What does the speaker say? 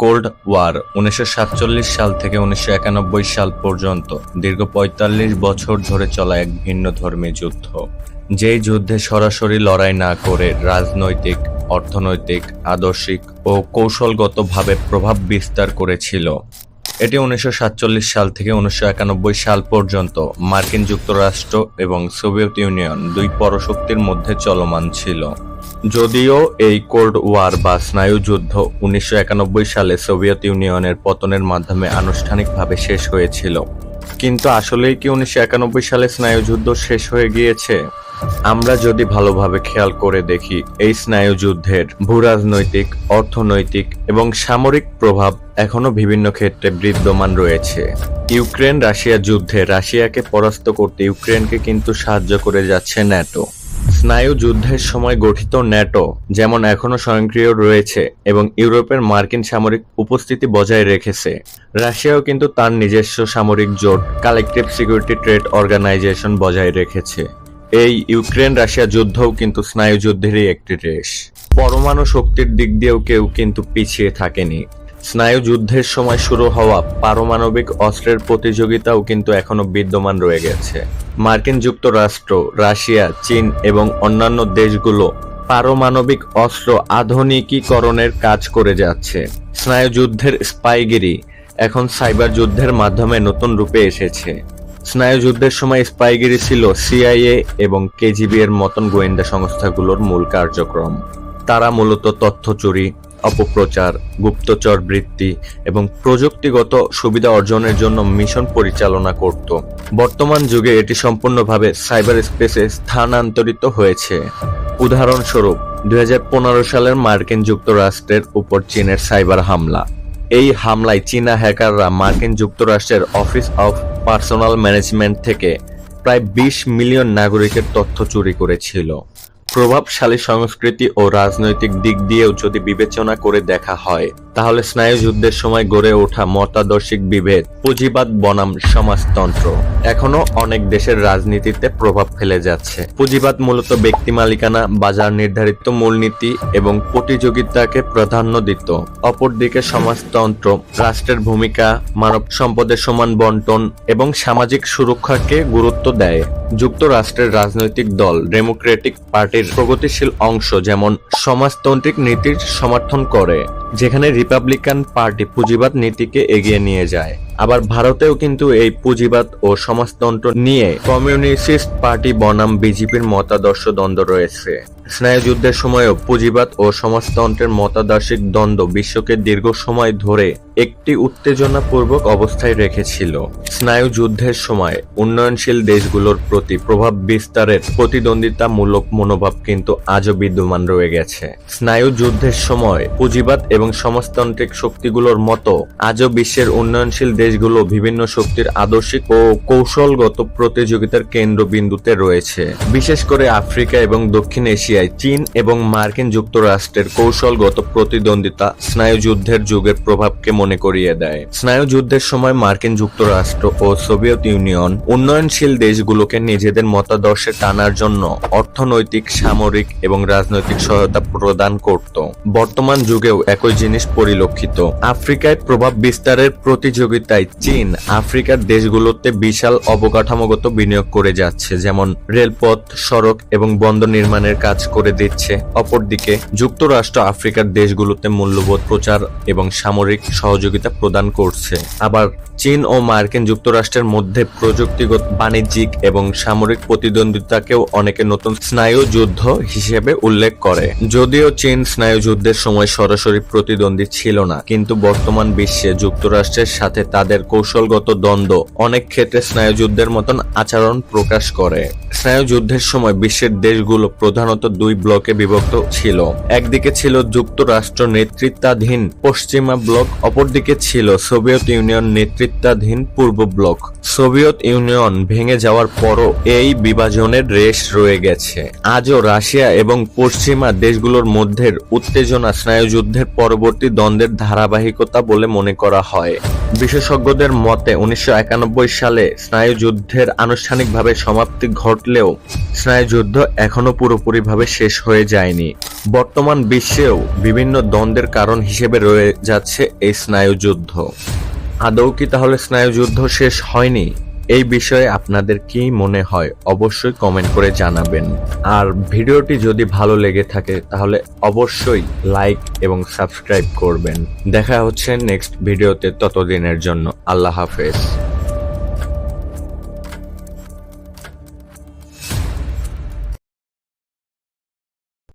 Cold war উনিশশো সাতচল্লিশ সাল থেকে উনিশশো একানব্বই সাল পর্যন্ত দীর্ঘ পঁয়তাল্লিশ বছর ধরে চলা এক ভিন্ন ধর্মী যুদ্ধ। যেই যুদ্ধে সরাসরি লড়াই না করে রাজনৈতিক, অর্থনৈতিক, আদর্শিক ও কৌশলগতভাবে প্রভাব বিস্তার করেছিল। এটি উনিশশো সাতচল্লিশ সাল থেকে উনিশশো একানব্বই সাল পর্যন্ত মার্কিন যুক্তরাষ্ট্র এবং সোভিয়েত ইউনিয়ন দুই পরশক্তির মধ্যে চলমান ছিল। যদিও এই কোল্ড ওয়ার বা স্নায়ু যুদ্ধ উনিশশো সালে সোভিয়েত ইউনিয়নের পতনের মাধ্যমে আনুষ্ঠানিকভাবে শেষ হয়েছিল। কিন্তু আসলেই কি উনিশশো একানব্বই সালে স্নায়ু যুদ্ধ শেষ হয়ে গিয়েছে? আমরা যদি ভালোভাবে খেয়াল করে দেখি, এই স্নায়ু যুদ্ধের ভূরাজনৈতিক, অর্থনৈতিক এবং সামরিক প্রভাব এখনও বিভিন্ন ক্ষেত্রে বিদ্যমান রয়েছে। ইউক্রেন রাশিয়া যুদ্ধে রাশিয়াকে পরাস্ত করতে ইউক্রেনকে কিন্তু সাহায্য করে যাচ্ছে ন্যাটো। স্নায়ু যুদ্ধের সময় গঠিত ন্যাটো, যেমন এখনও স্বয়ংক্রিয় রয়েছে এবং ইউরোপের মার্কিন সামরিক উপস্থিতি বজায় রেখেছে। রাশিয়াও কিন্তু তার নিজস্ব সামরিক জোট কালেকটিভ সিকিউরিটি ট্রেড অর্গানাইজেশন বজায় রেখেছে। এই ইউক্রেন রাশিয়া যুদ্ধও কিন্তু স্নায়ু যুদ্ধেরই একটি রেশ। পরমাণু শক্তির দিক দিয়েও কেউ কিন্তু পিছিয়ে থাকেনি। স্নায়ু যুদ্ধের সময় শুরু হওয়া পারমাণবিক অস্ত্রের প্রতিযোগিতাও কিন্তু এখনও বিদ্যমান রয়ে গেছে। মার্কিন যুক্তরাষ্ট্র, রাশিয়া, চীন এবং অন্যান্য দেশগুলো পারমাণবিক অস্ত্র আধুনিকীকরণের কাজ করে যাচ্ছে। স্নায়ু যুদ্ধের স্পাইগিরি এখন সাইবার যুদ্ধের মাধ্যমে নতুন রূপে এসেছে। স্নায়ু যুদ্ধের সময় স্পাইগিরি ছিল সিআইএ এবং কেজিবি এর মতন গোয়েন্দা সংস্থাগুলোর মূল কার্যক্রম। তারা মূলত তথ্য চুরি অপপ্রচার, গুপ্তচর বৃত্তি এবং প্রযুক্তিগত সুবিধা অর্জনের জন্য মিশন পরিচালনা করত। বর্তমান যুগে এটি সম্পূর্ণভাবে সাইবার স্পেসে স্থানান্তরিত হয়েছে। উদাহরণস্বরূপ, দুই হাজার পনেরো সালের মার্কিন যুক্তরাষ্ট্রের উপর চীনের সাইবার হামলা। এই হামলায় চীনা হ্যাকাররা মার্কিন যুক্তরাষ্ট্রের অফিস অফ পার্সোনাল ম্যানেজমেন্ট থেকে প্রায় বিশ মিলিয়ন নাগরিকের তথ্য চুরি করেছিল। প্রভাবশালী সংস্কৃতি ও রাজনৈতিক দিক দিয়েও যদি বিবেচনা করে দেখা হয়। তাহলে স্নায়ু যুদ্ধের সময় গড়ে ওঠা মতাদর্শিক বিভেদ, পুঁজিবাদ, বনাম, সমাজতন্ত্র এখনও অনেক দেশের রাজনীতিতে প্রভাব ফেলে যাচ্ছে। পুঁজিবাদ মূলত ব্যক্তি মালিকানা, বাজার নির্ধারিত মূলনীতি এবং প্রতিযোগিতাকে প্রাধান্য দিত। অপরদিকে সমাজতন্ত্র, রাষ্ট্রের ভূমিকা, মানব সম্পদের সমান বন্টন এবং সামাজিক সুরক্ষাকে গুরুত্ব দেয়। যুক্তরাষ্ট্রের রাজনৈতিক দল ডেমোক্রেটিক পার্টির প্রগতিশীল অংশ যেমন সমাজতান্ত্রিক নীতির সমর্থন করে, যেখানে রিপাবলিকান পার্টি পুঁজিবাদ নীতিকে এগিয়ে নিয়ে যায়। আবার ভারতেও কিন্তু এই পুঁজিবাদ ও সমাজতন্ত্র নিয়ে কমিউনিস্ট পার্টি বনাম বিজেপির মতাদর্শ দ্বন্দ্ব রয়েছে। স্নায়ু যুদ্ধের সময়ও পুঁজিবাদ ও সমাজতন্ত্রের মতাদর্শিক দ্বন্দ্ব বিশ্বকে দীর্ঘ সময় ধরে একটি উত্তেজনাপূর্বক অবস্থায় রেখেছিল। স্নায়ু যুদ্ধের সময় উন্নয়নশীল দেশগুলোর প্রতি প্রভাব বিস্তারের প্রতিদ্বন্দ্বিতামূলক মনোভাব কিন্তু আজও বিদ্যমান রয়ে গেছে। স্নায়ু যুদ্ধের সময় পুঁজিবাদ এবং সমাজতান্ত্রিক শক্তিগুলোর মতো আজও বিশ্বের উন্নয়নশীল দেশগুলো বিভিন্ন শক্তির আদর্শিক ও কৌশলগত প্রতিযোগিতার কেন্দ্রবিন্দুতে রয়েছে। বিশেষ করে আফ্রিকা এবং দক্ষিণ এশিয়ায় চীন এবং মার্কিন যুক্তরাষ্ট্রের কৌশলগত প্রতিদ্বন্দ্বিতা স্নায়ু যুদ্ধের যুগের প্রভাবকে মনে করিয়ে দেয়। স্নায়ু যুদ্ধের সময় মার্কিন যুক্তরাষ্ট্র ও সোভিয়েত ইউনিয়ন উন্নয়নশীল দেশগুলোকে নিজেদের মতাদর্শে টানার জন্য অর্থনৈতিক, সামরিক এবং রাজনৈতিক সহায়তা প্রদান করত। বর্তমান যুগেও একই জিনিস পরিলক্ষিত। আফ্রিকায় প্রভাব বিস্তারের প্রতিযোগিতায় চীন আফ্রিকার দেশগুলোতে বিশাল অবকাঠামোগত বিনিয়োগ করে যাচ্ছে, যেমন রেলপথ, সড়ক এবং বন্দর নির্মাণের কাজ করে দিচ্ছে। অপরদিকে, যুক্তরাষ্ট্র আফ্রিকার দেশগুলোতে মূল্যবোধ প্রচার এবং সামরিক সহযোগিতা প্রদান করছে। আবার চীন ও মার্কিন যুক্তরাষ্ট্রের মধ্যে প্রযুক্তিগত বাণিজ্যিক এবং সামরিক প্রতিদ্বন্দ্বিতাকেও অনেকে নতুন স্নায়ু যুদ্ধ হিসেবে উল্লেখ করে। যদিও চীন স্নায়ু যুদ্ধের সময় সরাসরি প্রতিদ্বন্দ্বী ছিল না, কিন্তু বর্তমান বিশ্বে যুক্তরাষ্ট্রের সাথে তাদের কৌশলগত দ্বন্দ্ব অনেক ক্ষেত্রে স্নায়ুযুদ্ধের মতন আচরণ প্রকাশ করে। স্নায়ু যুদ্ধের সময় বিশ্বের দেশগুলো প্রধানত দুই ব্লকে বিভক্ত ছিল। একদিকে ছিল যুক্তরাষ্ট্র নেতৃত্বাধীন পশ্চিমা ব্লক, অপরদিকে ছিল সোভিয়েত ইউনিয়ন নেতৃত্বাধীন পূর্ব ব্লক। সোভিয়েত ইউনিয়ন ভেঙে যাওয়ার পরও এই বিভাজনের রেশ রয়ে গেছে। আজও রাশিয়া এবং পশ্চিমা দেশগুলোর মধ্যে উত্তেজনা স্নায়ুযুদ্ধের পরবর্তী দ্বন্দ্বের ধারাবাহিকতা বলে মনে করা হয়। বিশেষজ্ঞদের মতে, উনিশশো একানব্বই সালে স্নায়ুযুদ্ধের আনুষ্ঠানিকভাবে সমাপ্তি ঘটলেও স্নায়ুযুদ্ধ এখনও পুরোপুরিভাবে শেষ হয়ে যায়নি। বর্তমান বিশ্বেও বিভিন্ন দ্বন্দ্বের কারণ হিসেবে রয়ে যাচ্ছে এই স্নায়ুযুদ্ধ। আদৌ কি তাহলে স্নায়ুযুদ্ধ শেষ হয়নি? এই বিষয়ে আপনাদের কি মনে হয়, অবশ্যই কমেন্ট করে জানাবেন। আর ভিডিওটি যদি ভালো লেগে থাকে, তাহলে অবশ্যই লাইক এবং সাবস্ক্রাইব করবেন। দেখা হচ্ছে নেক্সট ভিডিওতে ততদিনের জন্য। আল্লাহ হাফেজ।